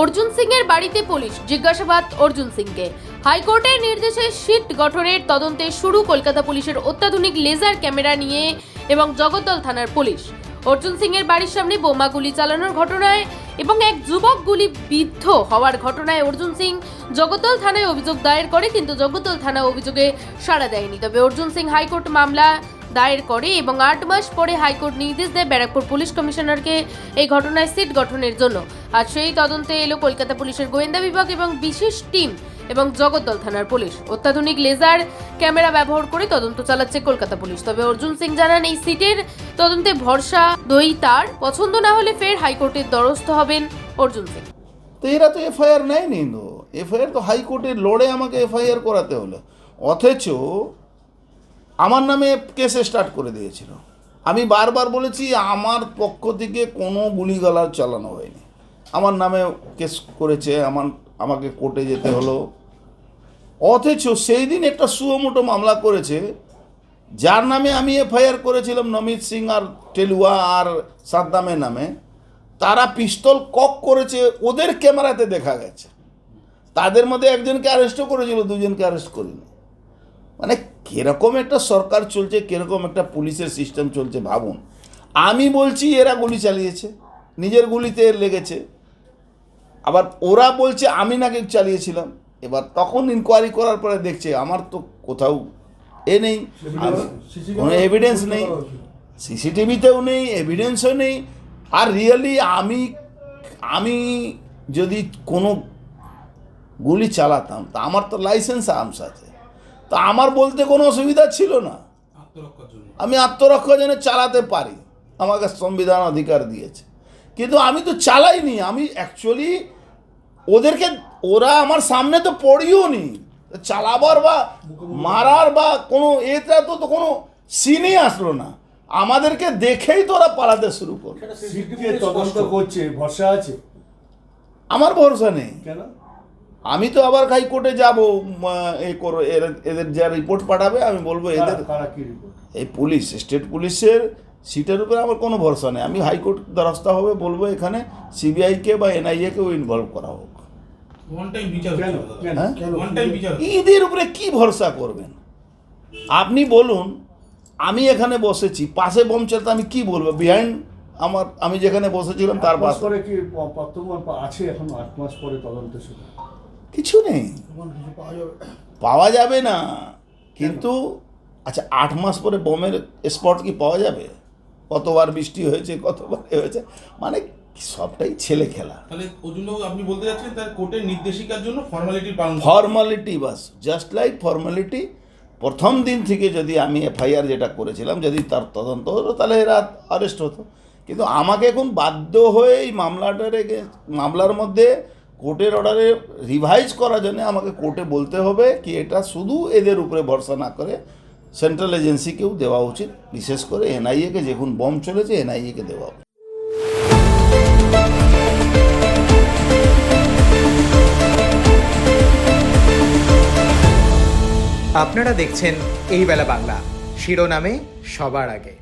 অর্জুন সিং এর বাড়িতে পুলিশ। জিজ্ঞাসাবাদ অর্জুন সিংকে। হাইকোর্টের নির্দেশে সিট গঠনের তদন্তে শুরু কলকাতা পুলিশের অত্যাধুনিক লেজার ক্যামেরা নিয়ে এবং জগদ্দল থানার পুলিশ। অর্জুন সিং এর বাড়ির সামনে বোমা গুলি চালানোর ঘটনায় এবং এক যুবক গুলি বিদ্ধ হওয়ার ঘটনায় অর্জুন সিং জগদ্দল থানায় অভিযোগ দায়ের করে, কিন্তু জগদ্দল থানা অভিযোগে সাড়া দেয়নি। তবে অর্জুন সিং হাইকোর্ট মামলা দায়ের করে এবং আট মাস পরে হাইকোর্ট নির্দেশ দেয় ব্যারাকপুর পুলিশ কমিশনারকে এই ঘটনায় সিট গঠনের জন্য। আজ সেই তদন্তে এলো কলকাতা পুলিশের গোয়েন্দা বিভাগ এবং বিশেষ টিম এবং জগদ্দল থানার পুলিশ। অত্যাধুনিক লেজার ক্যামেরা ব্যবহার করে তদন্ত চালাচ্ছে কলকাতা পুলিশ। তবে অর্জুন সিং জানান, এই সিটের তদন্তে ভরসা দই তার। পছন্দ না হলে ফের হাইকোর্টের দ্বারস্থ হবেন অর্জুন সিং। তো এরা তো এফআইআর নেয়নি তো। এফআইআর তো হাইকোর্টে লড়ে আমাকে এফআইআর করাতে হলো। অথচ আমার নামে কেস স্টার্ট করে দিয়েছিল। আমি বারবার বলেছি, আমার পক্ষ থেকে কোনো গুলিগালা চালানো হয়নি। আমার নামে কেস করেছে, আমার, আমাকে কোর্টে যেতে হলো। অথচ সেই দিন একটা সুমোটো মামলা করেছে, যার নামে আমি এফআইআর করেছিলাম নমিত সিং আর টেলুয়া আর সাদ্দামের নামে। তারা পিস্তল কক করেছে, ওদের ক্যামেরাতে দেখা গেছে। তাদের মধ্যে একজনকে অ্যারেস্টও করেছিল, দুজনকে অ্যারেস্ট করিনি। মানে কীরকম একটা সরকার চলছে, কীরকম একটা পুলিশের সিস্টেম চলছে, ভাবুন। আমি বলছি, এরা গুলি চালিয়েছে, নিজের গুলিতে লেগেছে। আবার ওরা বলছে আমি নাকি চালিয়েছিলাম। এবার তখন ইনকোয়ারি করার পরে দেখছে আমার তো কোথাও এ নেই। কোনো এভিডেন্স নেই। সিসিটিভিতেও নেই এভিডেন্সও নেই। আর রিয়েলি আমি আমি যদি কোনো গুলি চালাতাম তা আমার তো লাইসেন্স আর্মস আছে। তা আমার বলতে কোনো অসুবিধা ছিল না। আত্মরক্ষার জন্য। আমি আত্মরক্ষা যেন চালাতে পারি। আমাকে সংবিধান অধিকার দিয়েছে। কিন্তু আমি তো চালাইনি আমি অ্যাকচুয়ালি ওদেরকে ওরা আমার সামনে তো পড়িও নি। চালাবার বা মারার বা কোনো এটা তো তো কোনো সিনই আসলো না। আমাদেরকে দেখেই তো ওরা পালাতে শুরু করল। তদন্ত করছে ভরসা আছে? আমার ভরসা নেই। কেন? আমি তো আবার হাইকোর্টে যাব এ করো এদের যা রিপোর্ট পাঠাবে আমি বলব এদের এই পুলিশ স্টেট পুলিশের সিটের উপরে আমার কোনো ভরসা নেই। আমি হাইকোর্ট দ্বারস্থ হবে বলব এখানে সিবিআইকে বা এনআইএকেও ইনভলভ করা হোক। কেন? হ্যাঁ? এদের উপরে কি ভরসা করবেন? আপনি বলুন আমি এখানে বসেছি পাশে বোম চলতে আমি কি বলব? বিহাইন্ড আমার আমি যেখানে বসেছিলাম তার আট করে কি আছে এখন আট মাস পরে তদন্ত শুরু? কিছু নেই। পাওয়া যাবে? না। কিন্তু আচ্ছা আট মাস পরে বোমের স্পট কি পাওয়া যাবে? কতবার বৃষ্টি হয়েছে কতবার হয়েছে মানে সবটাই ছেলে খেলা। তাহলে আপনি বলতে যাচ্ছেন তার কোর্টের নির্দেশিকার জন্য ফর্মালিটি পালন ফর্মালিটি বাস জাস্ট লাইক ফর্মালিটি প্রথম দিন থেকে যদি আমি এফআইআর যেটা করেছিলাম যদি তার তদন্ত হতো তাহলে এরা অ্যারেস্ট হতো। কিন্তু আমাকে এখন বাধ্য হয়ে এই মামলাটার মামলার মধ্যে কোর্টের অর্ডারে রিভাইজ করার জন্য আমাকে কোর্টে বলতে হবে কি এটা শুধু এদের উপরে ভরসা না করে সেন্ট্রাল এজেন্সিকেও দেওয়া উচিত, বিশেষ করে এনআইএকে যখন বম চলেছে, এনআইএকে দেওয়া উচিত। আপনারা দেখছেন এই বেলা বাংলা। শিরোনামে সবার আগে।